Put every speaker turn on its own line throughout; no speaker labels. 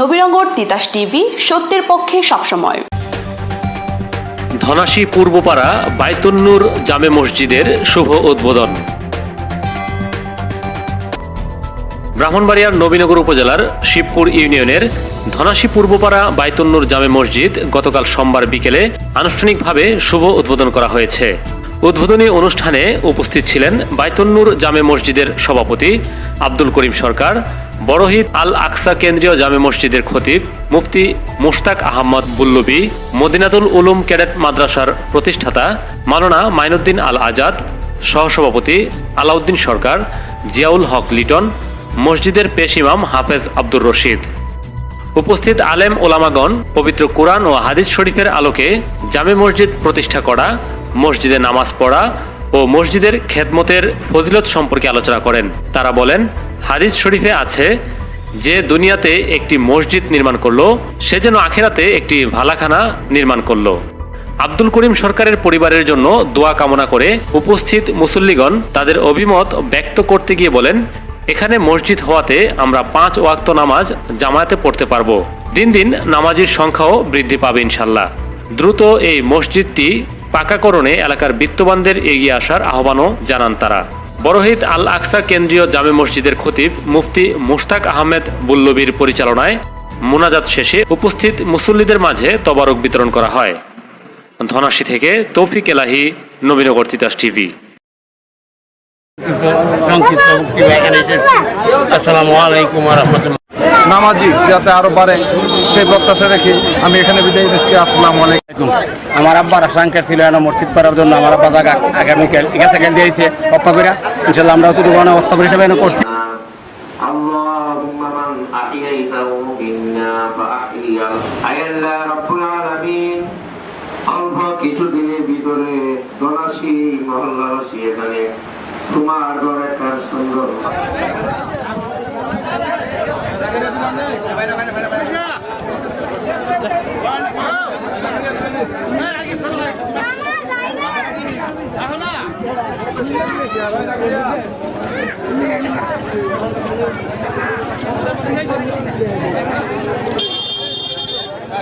Nabinagar Titas TV, সত্যের পক্ষে সবসময়।
ধনাশী পূর্বপাড়া বাইতুন্নুর জামে মসজিদের শুভ উদ্বোধন। ব্রাহ্মণবাড়িয়ার নবীনগর উপজেলার শিবপুর ইউনিয়নের ধনাশী পূর্বপাড়া বাইতুন্নুর জামে মসজিদ গতকাল সোমবার বিকেলে আনুষ্ঠানিকভাবে শুভ উদ্বোধন করা হয়েছে। উদ্বোধনী অনুষ্ঠানে উপস্থিত ছিলেন বাইতুন্নুর জামে মসজিদের সভাপতি আব্দুল করিম সরকার বড়হিদ আল আকসা কেন্দ্রীয় জামে মসজিদের খতিব মুফতি মুশতাক আহমদ বুল্লবি, মদিনাতুল উলুম ক্যাডেট মাদ্রাসার প্রতিষ্ঠাতা মাওলানা মাইনুদ্দিন আল আজাদ সহসভাপতি আলাউদ্দিন সরকার, জিয়াউল হক লিটন, মসজিদের পেশ ইমাম হাফেজ আব্দুর রশিদ। উপস্থিত আলেম ওলামাগণ পবিত্র কোরআন ও হাদিস শরীফের আলোকে জামে মসজিদ প্রতিষ্ঠা করা, মসজিদে নামাজ পড়া ও মসজিদের খেদমতের ফজিলত সম্পর্কে আলোচনা করেন। তারা বলেন, হাদিস শরীফে আছে, যে দুনিয়াতে একটি মসজিদ নির্মাণ করল, সে যেন আখেরাতে একটি ভালাখানা নির্মাণ করল। আব্দুল করিম সরকারের পরিবারের জন্য দোয়া কামনা করে উপস্থিত মুসল্লিগণ তাদের অভিমত ব্যক্ত করতে গিয়ে বলেন, এখানে মসজিদ হওয়াতে আমরা পাঁচ ওয়াক্ত নামাজ জামায়াতে পড়তে পারব। দিন দিন নামাজির সংখ্যাও বৃদ্ধি পাবে ইনশাল্লাহ দ্রুত এই মসজিদটি পাকাকরণে এলাকার বিত্তবানদের এগিয়ে আসার আহ্বানও জানান তারা বড়হিদ আল আকসা কেন্দ্রীয় জামে মসজিদের খতিব মুফতি মুশতাক আহমেদ বুল্লবীর পরিচালনায় মোনাজাত শেষে উপস্থিত মুসল্লিদের মাঝে তবারক বিতরণ করা হয় ধনাশী থেকে তৌফিক এলাহি নবীনগর তিতাস টিভি।
আসসালামু আলাইকুম
নামাজি যাতে আরও বাড়ে সেই প্রত্যাশা রেখে আমি এখানে বিদায় দিচ্ছি আসসালাম আলাইকুম।
আমার আব্বার আশঙ্কা ছিল না মসজিদ করার জন্য আমার আব্বা আগামীকাল এগারো সেকেন্ড দিয়েছে অপ্পা করে ইনশাল্লাহ আমরা তো দুর্গণ অবস্থা করে পরিষেবা করছি।
কিছুদিনের ভিতরে দলাসী মহল্লাবাসী এখানে তোমার দলের সুন্দর।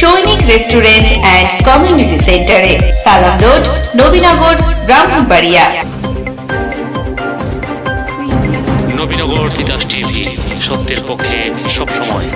সৈনিক রেস্টুরেন্ট অ্যান্ড কমিউনিটি সেন্টারে সালাম রোড নবীনগর ব্রাহ্মণবাড়িয়া
নবীনগর তিতাস টিভি সত্যের পক্ষে সবসময়।